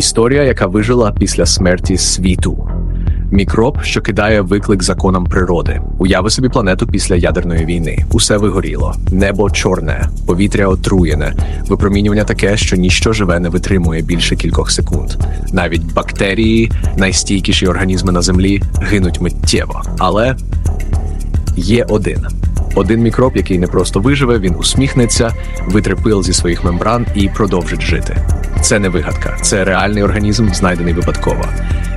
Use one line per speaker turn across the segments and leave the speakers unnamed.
Історія, яка вижила після смерті світу. Мікроб, що кидає виклик законам природи. Уяви собі планету після ядерної війни. Усе вигоріло, небо чорне, повітря отруєне, випромінювання таке, що ніщо живе не витримує більше кількох секунд. Навіть бактерії, найстійкіші організми на землі, гинуть миттєво. Але є один. Один мікроб, який не просто виживе, він усміхнеться, витре пил зі своїх мембран і продовжить жити. Це не вигадка, це реальний організм, знайдений випадково.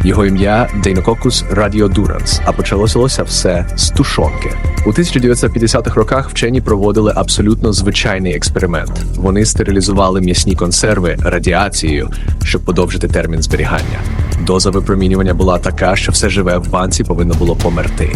Його ім'я Дейнококус радіодуранс, а почалося все з тушонки. У 1950-х роках вчені проводили абсолютно звичайний експеримент. Вони стерилізували м'ясні консерви радіацією, щоб подовжити термін зберігання. Доза випромінювання була така, що все живе в банці повинно було померти.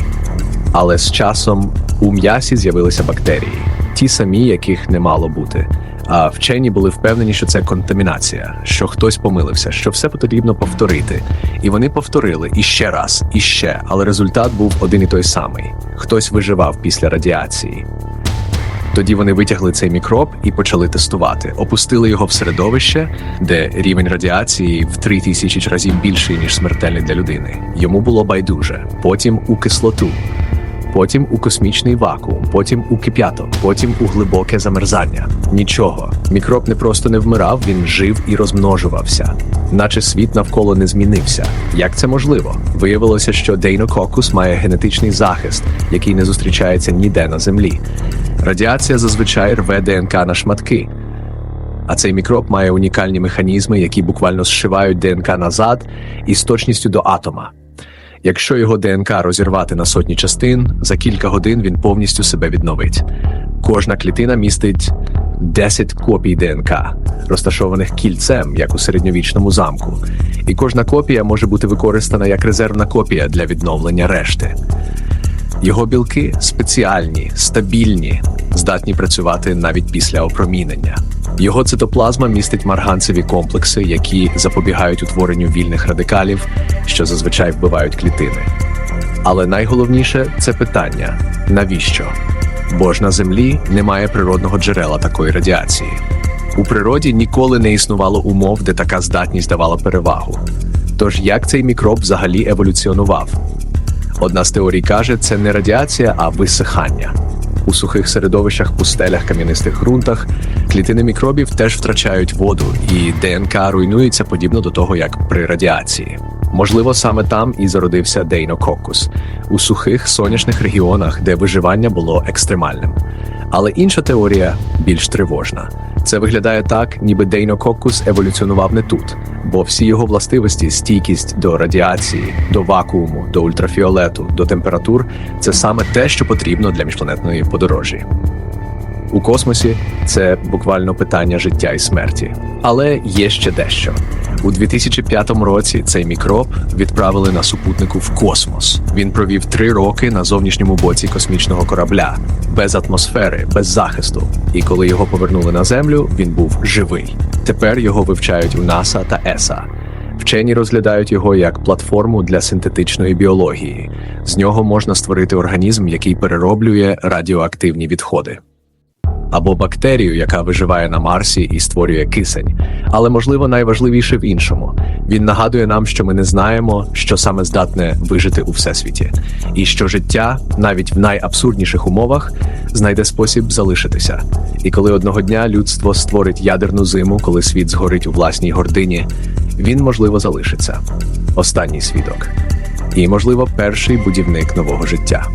Але з часом у м'ясі з'явилися бактерії, ті самі, яких не мало бути. А вчені були впевнені, що це контамінація, що хтось помилився, що все потрібно повторити. І вони повторили іще раз, і ще, але результат був один і той самий: хтось виживав після радіації. Тоді вони витягли цей мікроб і почали тестувати. Опустили його в середовище, де рівень радіації в три тисячі разів більший, ніж смертельний для людини. Йому було байдуже. Потім у кислоту, потім у космічний вакуум, потім у кип'яток, потім у глибоке замерзання. Нічого. Мікроб не просто не вмирав, він жив і розмножувався, наче світ навколо не змінився. Як це можливо? Виявилося, що дейнококус має генетичний захист, який не зустрічається ніде на землі. Радіація зазвичай рве ДНК на шматки. А цей мікроб має унікальні механізми, які буквально зшивають ДНК назад із точністю до атома. Якщо його ДНК розірвати на сотні частин, за кілька годин він повністю себе відновить. Кожна клітина містить 10 копій ДНК, розташованих кільцем, як у середньовічному замку. І кожна копія може бути використана як резервна копія для відновлення решти. Його білки спеціальні, стабільні, здатні працювати навіть після опромінення. Його цитоплазма містить марганцеві комплекси, які запобігають утворенню вільних радикалів, що зазвичай вбивають клітини. Але найголовніше це питання: навіщо? Бо ж на Землі немає природного джерела такої радіації. У природі ніколи не існувало умов, де така здатність давала перевагу. Тож як цей мікроб взагалі еволюціонував? Одна з теорій каже, це не радіація, а висихання. У сухих середовищах, пустелях, кам'янистих ґрунтах клітини мікробів теж втрачають воду, і ДНК руйнується подібно до того, як при радіації. Можливо, саме там і зародився дейнококус у сухих сонячних регіонах, де виживання було екстремальним. Але інша теорія більш тривожна. Це виглядає так, ніби дейнококус еволюціонував не тут, бо всі його властивості, стійкість до радіації, до вакууму, до ультрафіолету, до температур це саме те, що потрібно для міжпланетної подорожі. У космосі це буквально питання життя і смерті. Але є ще дещо. У 2005 році цей мікроб відправили на супутнику в космос. Він провів три роки на зовнішньому боці космічного корабля, без атмосфери, без захисту. І коли його повернули на землю, він був живий. Тепер його вивчають у НАСА та ЕСА. Вчені розглядають його як платформу для синтетичної біології. З нього можна створити організм, який перероблює радіоактивні відходи або бактерію, яка виживає на Марсі і створює кисень. Але можливо найважливіше в іншому. Він нагадує нам, що ми не знаємо, що саме здатне вижити у всесвіті, і що життя, навіть в найабсурдніших умовах, знайде спосіб залишитися. І коли одного дня людство створить ядерну зиму, коли світ згорить у власній гордині, він можливо залишиться. Останній свідок. І, можливо, перший будівник нового життя.